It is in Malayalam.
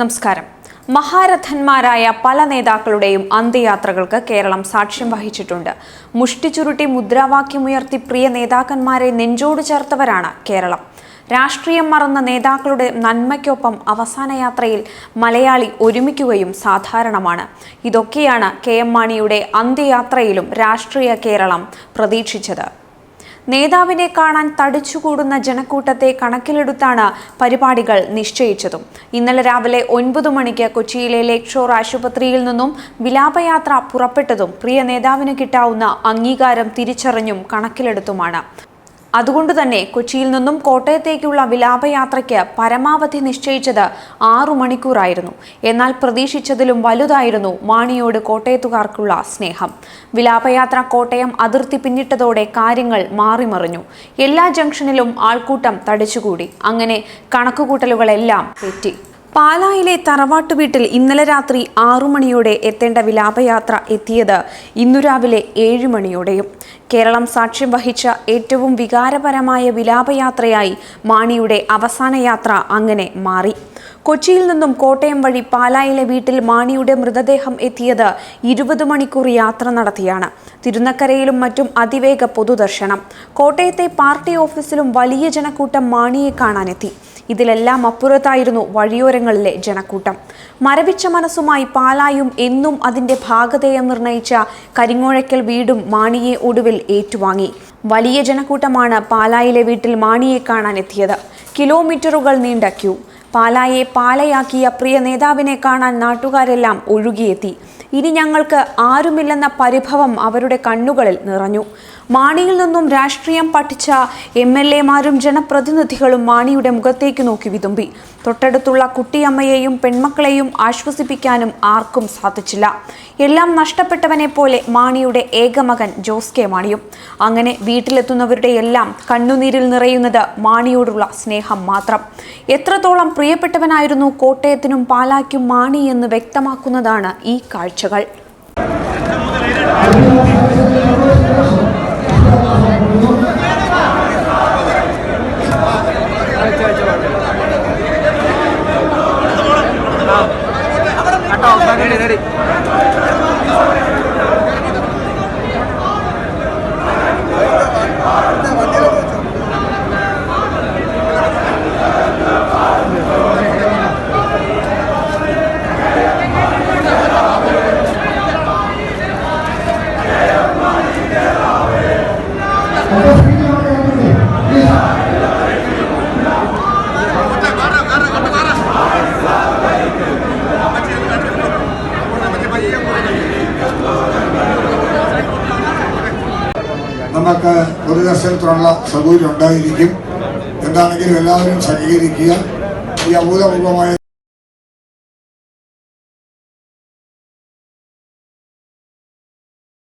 നമസ്കാരം. മഹാരഥന്മാരായ പല നേതാക്കളുടെയും അന്ത്യയാത്രകൾക്ക് കേരളം സാക്ഷ്യം വഹിച്ചിട്ടുണ്ട്. മുഷ്ടി ചുരുട്ടി മുദ്രാവാക്യമുയർത്തി പ്രിയ നേതാക്കന്മാരെ നെഞ്ചോട് ചേർത്തവരാണ് കേരളം. രാഷ്ട്രീയം മറന്ന നേതാക്കളുടെ നന്മയ്ക്കൊപ്പം അവസാന യാത്രയിൽ മലയാളി ഒരുമിക്കുകയും സാധാരണമാണ്. ഇതൊക്കെയാണ് കെ എം മാണിയുടെ അന്ത്യയാത്രയിലും രാഷ്ട്രീയ കേരളം പ്രതീക്ഷിച്ചത്. നേതാവിനെ കാണാൻ തടിച്ചുകൂടുന്ന ജനക്കൂട്ടത്തെ കണക്കിലെടുത്താണ് പരിപാടികൾ നിശ്ചയിച്ചതും. ഇന്നലെ രാവിലെ ഒൻപത് മണിക്ക് കൊച്ചിയിലെ ലേക് ഷോർ ആശുപത്രിയിൽ നിന്നും വിലാപയാത്ര പുറപ്പെട്ടതും പ്രിയ നേതാവിന് കിട്ടാവുന്ന അംഗീകാരം തിരിച്ചറിഞ്ഞും കണക്കിലെടുത്തുമാണ്. അതുകൊണ്ട് തന്നെ കൊച്ചിയിൽ നിന്നും കോട്ടയത്തേക്കുള്ള വിലാപയാത്രയ്ക്ക് പരമാവധി നിശ്ചയിച്ചത് ആറു മണിക്കൂറായിരുന്നു. എന്നാൽ പ്രതീക്ഷിച്ചതിലും വലുതായിരുന്നു മാണിയോട് കോട്ടയത്തുകാർക്കുള്ള സ്നേഹം. വിലാപയാത്ര കോട്ടയം അതിർത്തി പിന്നിട്ടതോടെ കാര്യങ്ങൾ മാറിമറിഞ്ഞു. എല്ലാ ജംഗ്ഷനിലും ആൾക്കൂട്ടം തടിച്ചുകൂടി. അങ്ങനെ കണക്കുകൂട്ടലുകളെല്ലാം തെറ്റി. പാലായിലെ തറവാട്ടു വീട്ടിൽ ഇന്നലെ രാത്രി ആറു മണിയോടെ എത്തേണ്ട വിലാപയാത്ര എത്തിയത് ഇന്നു രാവിലെ ഏഴ് മണിയോടെയും. കേരളം സാക്ഷ്യം വഹിച്ച ഏറ്റവും വികാരപരമായ വിലാപയാത്രയായി മാണിയുടെ അവസാന യാത്ര അങ്ങനെ മാറി. കൊച്ചിയിൽ നിന്നും കോട്ടയം വഴി പാലായിലെ വീട്ടിൽ മാണിയുടെ മൃതദേഹം എത്തിയത് ഇരുപത് മണിക്കൂർ യാത്ര നടത്തിയാണ്. തിരുനക്കരയിലും മറ്റും അതിവേഗ പൊതുദർശനം. കോട്ടയത്തെ പാർട്ടി ഓഫീസിലും വലിയ ജനക്കൂട്ടം മാണിയെ കാണാനെത്തി. ഇതിലെല്ലാം അപ്പുറത്തായിരുന്നു വഴിയോരങ്ങളിലെ ജനക്കൂട്ടം. മരവിച്ച മനസ്സുമായി പാലായും എന്നും അതിന്റെ ഭാഗതയം നിർണയിച്ച കരിങ്ങോഴയ്ക്കൽ വീടും മാണിയെ ഒടുവിൽ ഏറ്റുവാങ്ങി. വലിയ ജനക്കൂട്ടമാണ് പാലായിലെ വീട്ടിൽ മാണിയെ കാണാനെത്തിയത്. കിലോമീറ്ററുകൾ നീണ്ട ക്യൂ. പാലായെ പാലയാക്കിയ പ്രിയ നേതാവിനെ കാണാൻ നാട്ടുകാരെല്ലാം ഒഴുകിയെത്തി. ഇനി ഞങ്ങൾക്ക് ആരുമില്ലെന്ന പരിഭവം അവരുടെ കണ്ണുകളിൽ നിറഞ്ഞു. മാണിയിൽ നിന്നും രാഷ്ട്രീയം പഠിച്ച എം എൽ എമാരും ജനപ്രതിനിധികളും മാണിയുടെ മുഖത്തേക്ക് നോക്കി വിതുമ്പി. തൊട്ടടുത്തുള്ള കുട്ടിയമ്മയെയും പെൺമക്കളെയും ആശ്വസിപ്പിക്കാനും ആർക്കും സാധിച്ചില്ല. എല്ലാം നഷ്ടപ്പെട്ടവനെ പോലെ മാണിയുടെ ഏകമകൻ ജോസ് കെ മാണിയും. അങ്ങനെ വീട്ടിലെത്തുന്നവരുടെ എല്ലാം കണ്ണുനീരിൽ നിറയുന്നത് മാണിയോടുള്ള സ്നേഹം മാത്രം. എത്രത്തോളം പ്രിയപ്പെട്ടവനായിരുന്നു കോട്ടയത്തിനും പാലാക്കും മാണി എന്ന് വ്യക്തമാക്കുന്നതാണ് ഈ കാഴ്ചകൾ. Allah'ım. നമുക്ക് ദൂരദർശനത്തിനുള്ള സൗകര്യം ഉണ്ടായിരിക്കും. എന്താണെങ്കിലും എല്ലാവരും സഹകരിക്കുക. ഈ അഭൂതപൂർവമായ